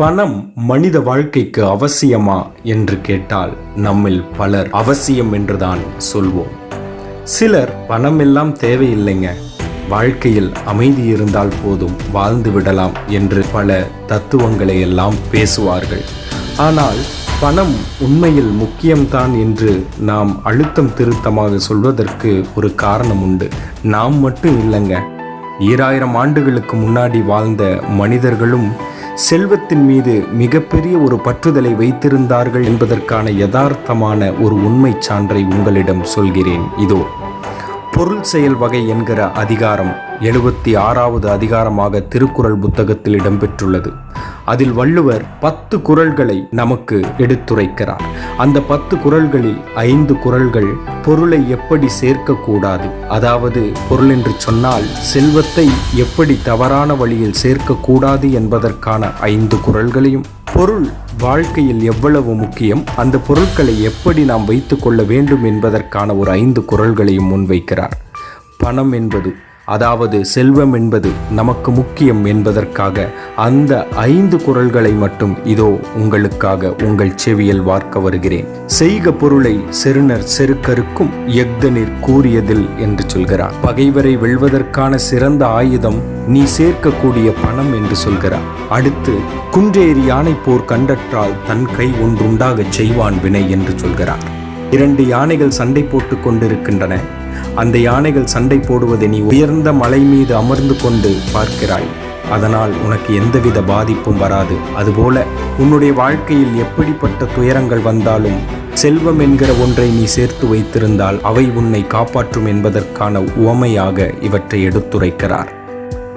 பணம் மனித வாழ்க்கைக்கு அவசியமா என்று கேட்டால் நம்மில் பலர் அவசியம் என்றுதான் சொல்வோம். சிலர் பணம் எல்லாம் தேவையில்லைங்க. வாழ்க்கையில் அமைதி இருந்தால் போதும் வாழ்ந்து விடலாம் என்று பல தத்துவங்களை எல்லாம் பேசுவார்கள். ஆனால் பணம் உண்மையில் முக்கியம்தான் என்று நாம் அழுத்தம் திருத்தமாக சொல்வதற்கு ஒரு காரணம் உண்டு. நாம் மட்டும் இல்லைங்க. ஈராயிரம் ஆண்டுகளுக்கு முன்னாடி வாழ்ந்த மனிதர்களும் செல்வத்தின் மீது மிகப்பெரிய ஒரு பற்றுதலை வைத்திருந்தார்கள் என்பதற்கான யதார்த்தமான ஒரு உண்மை சான்றை உங்களிடம் சொல்கிறேன். இதோ பொருள் செயல் வகை என்கிற அதிகாரம் எழுபத்தி ஆறாவது அதிகாரமாக திருக்குறள் புத்தகத்தில் இடம்பெற்றுள்ளது. அதில் வள்ளுவர் பத்து குறள்களை நமக்கு எடுத்துரைக்கிறார். அந்த பத்து குறள்களில் ஐந்து குறள்கள் பொருளை எப்படி சேர்க்கக்கூடாது? அதாவது பொருள் என்று சொன்னால் செல்வத்தை எப்படி தவறான வழியில் சேர்க்கக்கூடாது என்பதற்கான ஐந்து குறள்களையும் பொருள் வாழ்க்கையில் எவ்வளவு முக்கியம் அந்த பொருட்களை எப்படி நாம் வைத்துக்கொள்ள வேண்டும் என்பதற்கான ஒரு ஐந்து குரல்களையும் முன்வைக்கிறார். பணம் என்பது அதாவது செல்வம் என்பது நமக்கு முக்கியம் என்பதற்காக அந்த ஐந்து குரல்களை மட்டும் இதோ உங்களுக்காக உங்கள் செவியில் வார்க்க வருகிறேன். செய்க பொருளை செருணர் செருக்கருக்கும் எக்தனிர் கூறியதில் என்று சொல்கிறார். பகைவரை வெல்வதற்கான சிறந்த ஆயுதம் நீ சேர்க்கக்கூடிய பணம் என்று சொல்கிறார். அடுத்து குன்றேறி யானை போர் கண்டற்றால் தன் கை ஒன்றுண்டாகச் செய்வான் வினை என்று சொல்கிறார். இரண்டு யானைகள் சண்டை போட்டுக் கொண்டிருக்கின்றன. அந்த யானைகள் சண்டை போடுவதை நீ உயர்ந்த மலை மீது அமர்ந்து கொண்டு பார்க்கிறாய். அதனால் உனக்கு எந்தவித பாதிப்பும் வராது. அதுபோல உன்னுடைய வாழ்க்கையில் எப்படிப்பட்ட துயரங்கள் வந்தாலும் செல்வம் என்கிற ஒன்றை நீ சேர்த்து வைத்திருந்தால் அவை உன்னை காப்பாற்றும் என்பதற்கான உவமையாக இவற்றை எடுத்துரைக்கிறார்.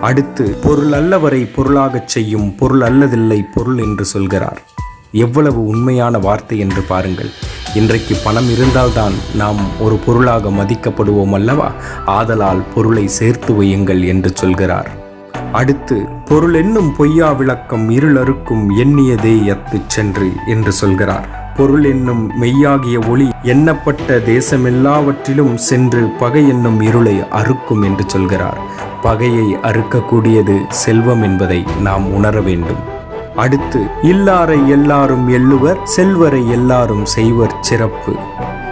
அடுத்து பொருள் அல்லவரை பொருளாகச் செய்யும் பொருள் அல்லதில்லை பொருள் என்று சொல்கிறார். எவ்வளவு உண்மையான வார்த்தை என்று பாருங்கள். இன்றைக்கு பணம் இருந்தால்தான் நாம் ஒரு பொருளாக மதிக்கப்படுவோம் அல்லவா? ஆதலால் பொருளை சேர்த்து வையுங்கள் என்று சொல்கிறார். அடுத்து பொருள் என்னும் பொய்யா விளக்கம் இருளறுக்கும் எண்ணியதே எத்துச் சென்று என்று சொல்கிறார். பொருள் என்னும் மெய்யாகிய ஒளி எண்ணப்பட்ட தேசமெல்லாவற்றிலும் சென்று பகை என்னும் இருளை அறுக்கும் என்று சொல்கிறார். பகையை அறுக்கக்கூடியது செல்வம் என்பதை நாம் உணர வேண்டும். அடுத்து இல்லாரை எல்லாரும் எள்ளுவர் செல்வரை எல்லாரும் செய்வர் சிறப்பு.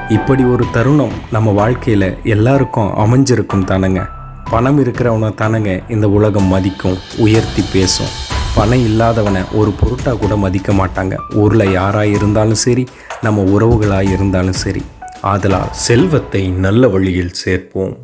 இப்படி ஒரு தருணம் நம்ம வாழ்க்கையில் எல்லாருக்கும் அமைஞ்சிருக்கும் தானங்க. பணம் இருக்கிறவனை தானங்க இந்த உலகம் மதிக்கும் உயர்த்தி பேசும். பணம் இல்லாதவனை ஒரு பொருட்டாக கூட மதிக்க மாட்டாங்க. ஊரில் யாராக இருந்தாலும் சரி நம்ம உறவுகளாக இருந்தாலும் சரி. ஆதலால் செல்வத்தை நல்ல வழியில் சேர்ப்போம்.